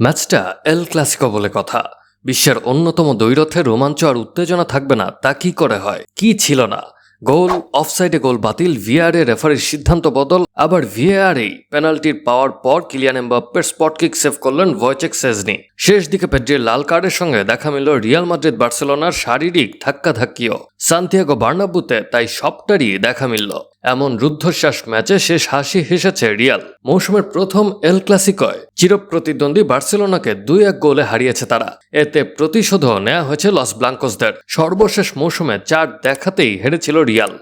ম্যাচটা El Clasico বলে কথা। বিশ্বের অন্যতম দ্বৈরথে রোমাঞ্চ আর উত্তেজনা থাকবে না, তা কি করে হয়? কি ছিল না? গোল, অফসাইডে গোল বাতিল ভিআরে রেফারির সিদ্ধান্ত বদল, আবার ভিএআরেই পেনাল্টির পাওয়ার পর কিলিয়ান এমবাপ্পের স্পট কিক সেভ করলেন ভয়চেক সেজনি। শেষ দিকে পেড্রির লাল কার্ডের সঙ্গে দেখা মিলল রিয়াল মাদ্রিদ বার্সেলোনার শারীরিক ধাক্কাধাক্কিও। সান্তিয়াগো বার্নাবুতে তাই সবটারই দেখা মিলল। এমন রুদ্ধশ্বাস ম্যাচে শেষ হাসি হেসেছে রিয়াল। মৌসুমের প্রথম এল ক্লাসিকয় চিরপ্রতিদ্বন্দ্বী বার্সেলোনাকে দুই এক গোলে হারিয়েছে তারা। এতে প্রতিশোধও নেওয়া হয়েছে লস ব্লাঙ্কোসদের। সর্বশেষ মৌসুমে চার দেখাতেই হেরেছিল রিয়াল।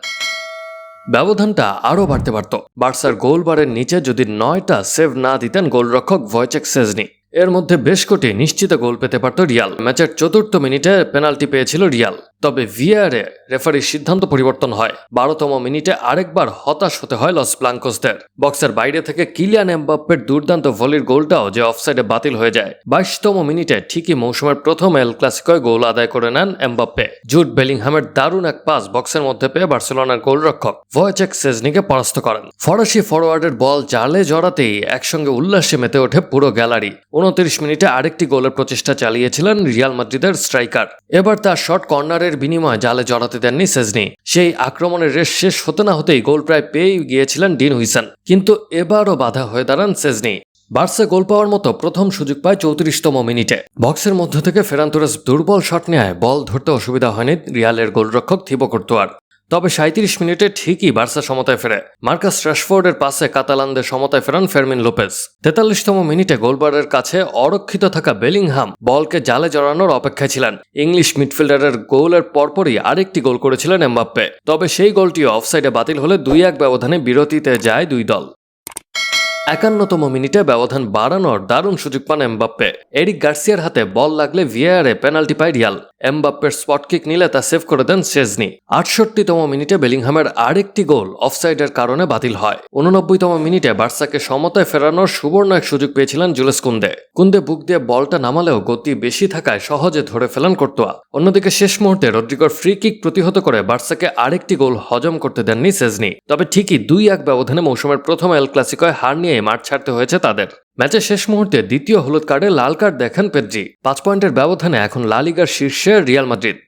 ব্যবধানটা আরও বাড়তে পারত। বার্সার গোল বারের নিচে যদি নয়টা সেভ না দিতেন গোলরক্ষক ভয়চেক সেজনি। এর মধ্যে বেশ কোটি নিশ্চিত গোল পেতে পারত রিয়াল। ম্যাচের চতুর্থ মিনিটে পেনাল্টি পেয়েছিল রিয়াল। তবে ভিআরে রেফারির সিদ্ধান্ত পরিবর্তন হয়। বারোতম মিনিটে আরেকবার হতাশ হতে হয় লস ব্লাঙ্কোসদের। বক্সের বাইরে থেকে কিলিয়ান এমবাপ্পের দুর্দান্ত ভলির গোলটাও যে অফসাইডে বাতিল হয়ে যায়। বাইশতম মিনিটে ঠিকই মৌসুমের প্রথম এল ক্লাসিকয় গোল আদায় করে নেন এমবাপ্পে। জুট বেলিংহামের দারুণ এক পাস বক্সের মধ্যে পেয়ে বার্সেলোনার গোলরক্ষক ভয়েচেক সেজনিকে পরাস্ত করেন। ফরাসি ফরওয়ার্ডের বল জালে জড়াতেই একসঙ্গে উল্লাসে মেতে ওঠে পুরো গ্যালারি। উনত্রিশ মিনিটে আরেকটি গোলের প্রচেষ্টা চালিয়েছিলেন রিয়াল মাদ্রিদের স্ট্রাইকার। এবার তার শট কর্নারের বিনিময়ে জালে জড়াতে দেননি সেজনি। সেই আক্রমণের রেস শেষ হতে না হতেই গোল প্রায় পেয়ে গিয়েছিলেন ডিন হুইসান। কিন্তু এবারও বাধা হয়ে দাঁড়ান সেজনি। বার্সে গোল পাওয়ার মতো প্রথম সুযোগ পায় চৌত্রিশতম মিনিটে। বক্সের মধ্য থেকে ফেরান্তরেস দুর্বল শট নেয়, বল ধরতে অসুবিধা হয়নি রিয়ালের গোলরক্ষক থিবো কর্তোয়ার। তবে সাঁত্রিশ মিনিটে ঠিকই বার্সা সমতায় ফেরে। মার্কাস রাশফোর্ডের পাশে কাতালানদের সমতায় ফেরান ফেরমিন লোপেজ। তেতাল্লিশতম মিনিটে গোলবারের কাছে অরক্ষিত থাকা বেলিংহাম বলকে জালে জড়ানোর অপেক্ষায় ছিলেন। ইংলিশ মিডফিল্ডারের গোলের পরপরই আরেকটি গোল করেছিলেন এমবাপ্পে। তবে সেই গোলটিও অফসাইডে বাতিল হলে দুই এক ব্যবধানে বিরতিতে যায় দুই দল। একান্নতম মিনিটে ব্যবধান বাড়ানোর দারুণ সুযোগ পান এমবাপ্পে। এরিক গার্সিয়ার হাতে বল লাগলে ভিআরে পেনাল্টি পায় রিয়াল। এমবাপ্পের স্পট কিক নিলে তা সেভ করে দেন সেজনি আটষট্টিতম মিনিটে বেলিংহামের আরেকটি গোল অফসাইডের কারণে বাতিল হয়। উননব্বইতম মিনিটে বার্সাকে সমতায় ফেরানোর সুবর্ণ এক সুযোগ পেয়েছিলেন জুলেস কুন্দে। কুন্দে বুক দিয়ে বলটা নামালেও গতি বেশি থাকায় সহজে ধরে ফেলেন কর্তোয়া। অন্যদিকে শেষ মুহূর্তে রদ্রিগর ফ্রি কিক প্রতিহত করে বার্সাকে আরেকটি গোল হজম করতে দেননি সেজনি তবে ঠিকই দুই এক ব্যবধানে মৌসুমের প্রথম এল ক্লাসিকয় হার নিয়ে মাঠ ছাড়তে হয়েছে তাদের। ম্যাচের শেষ মুহূর্তে দ্বিতীয় হলুদ কার্ডে লাল কার্ড দেখেন পেদ্রি। পাঁচ পয়েন্টের ব্যবধানে এখন লালিগার শীর্ষে রিয়াল মাদ্রিদ।